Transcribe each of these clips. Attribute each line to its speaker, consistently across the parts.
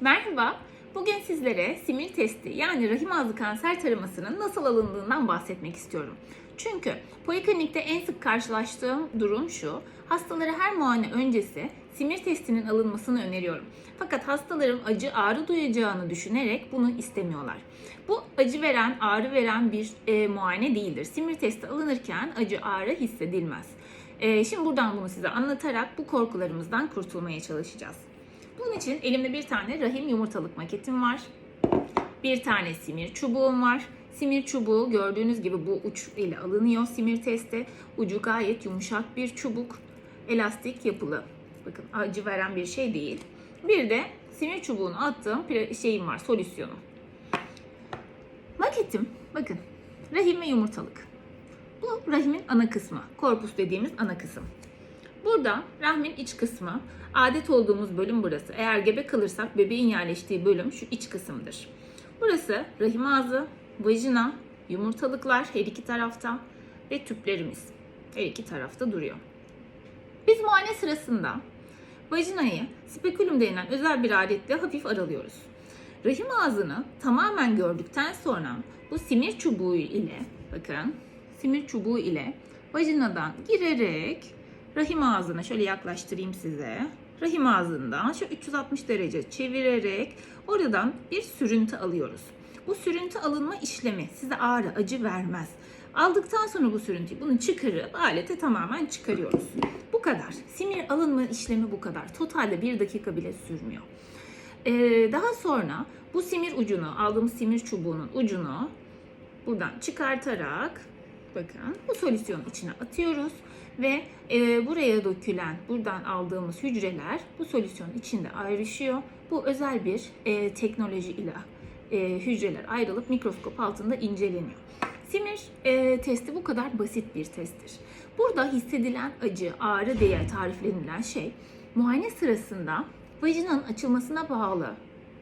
Speaker 1: Merhaba, bugün sizlere simil testi yani rahim ağzı kanser taramasının nasıl alındığından bahsetmek istiyorum. Çünkü poliklinikte en sık karşılaştığım durum şu, hastalara her muayene öncesi simir testinin alınmasını öneriyorum. Fakat hastalarım acı ağrı duyacağını düşünerek bunu istemiyorlar. Bu acı veren, ağrı veren bir e, muayene değildir. Simir testi alınırken acı ağrı hissedilmez. E, şimdi buradan bunu size anlatarak bu korkularımızdan kurtulmaya çalışacağız. Bunun için elimde bir tane rahim yumurtalık maketim var. Bir tane simir çubuğum var. Simir çubuğu gördüğünüz gibi bu uç ile alınıyor simir testi. Ucu gayet yumuşak bir çubuk. Elastik yapılı. Bakın acı veren bir şey değil. Bir de simir çubuğunu attığım şeyim var, solüsyonum. Maketim, bakın rahim ve yumurtalık. Bu rahimin ana kısmı, korpus dediğimiz ana kısım. Burada rahmin iç kısmı, adet olduğumuz bölüm burası. Eğer gebe kalırsak bebeğin yerleştiği bölüm şu iç kısımdır. Burası rahim ağzı, vajina, yumurtalıklar her iki tarafta ve tüplerimiz her iki tarafta duruyor. Biz muayene sırasında vajinayı spekülüm denilen özel bir aletle hafif aralıyoruz. Rahim ağzını tamamen gördükten sonra bu simir çubuğu ile bakın simir çubuğu ile vajinadan girerek rahim ağzına şöyle yaklaştırayım size. Rahim ağzından şu 360 derece çevirerek oradan bir sürüntü alıyoruz. Bu sürüntü alınma işlemi size ağrı, acı vermez. Aldıktan sonra bu sürüntüyü bunu çıkarıp alete tamamen çıkarıyoruz. Bu kadar. Simir alınma işlemi bu kadar. Totalde bir dakika bile sürmüyor. Ee, daha sonra bu simir ucunu, aldığımız simir çubuğunun ucunu buradan çıkartarak bakın bu solüsyonun içine atıyoruz ve e, buraya dökülen buradan aldığımız hücreler bu solüsyonun içinde ayrışıyor. Bu özel bir e, teknoloji ile e, hücreler ayrılıp mikroskop altında inceleniyor. Simir e, testi bu kadar basit bir testtir. Burada hissedilen acı, ağrı diye tariflenilen şey muayene sırasında vajinanın açılmasına bağlı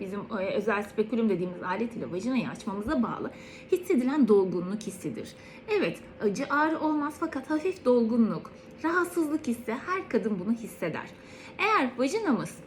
Speaker 1: bizim e, özel spekülüm dediğimiz alet ile vajinayı açmamıza bağlı hissedilen dolgunluk hissidir. Evet acı ağrı olmaz fakat hafif dolgunluk, rahatsızlık hissi her kadın bunu hisseder. Eğer vajinamız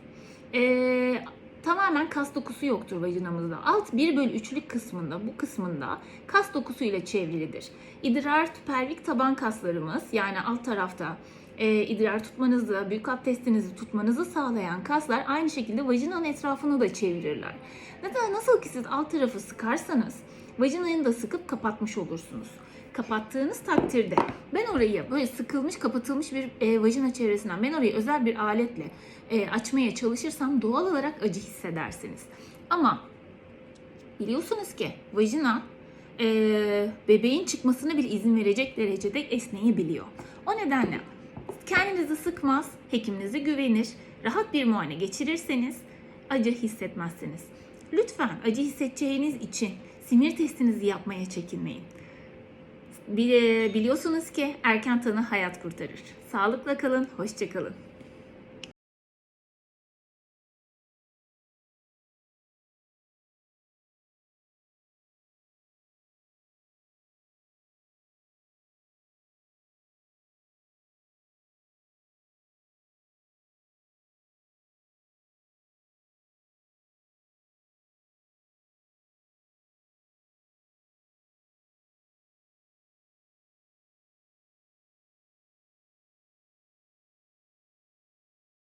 Speaker 1: e, tamamen kas dokusu yoktur vajinamızda. Alt 1 bölü 3'lük kısmında bu kısmında kas dokusu ile çevrilidir. İdrar pelvik taban kaslarımız yani alt tarafta e, idrar tutmanızı, büyük abdestinizi tutmanızı sağlayan kaslar aynı şekilde vajinanın etrafını da çevirirler. Neden? Nasıl ki siz alt tarafı sıkarsanız vajinayı da sıkıp kapatmış olursunuz. Kapattığınız takdirde ben orayı böyle sıkılmış kapatılmış bir e, vajina çevresinden ben orayı özel bir aletle e, açmaya çalışırsam doğal olarak acı hissedersiniz. Ama biliyorsunuz ki vajina e, bebeğin çıkmasına bir izin verecek derecede esneyebiliyor. O nedenle kendinizi sıkmaz, hekiminize güvenir, rahat bir muayene geçirirseniz acı hissetmezsiniz. Lütfen acı hissedeceğiniz için sinir testinizi yapmaya çekinmeyin. Biliyorsunuz ki erken tanı hayat kurtarır. Sağlıkla kalın, hoşçakalın.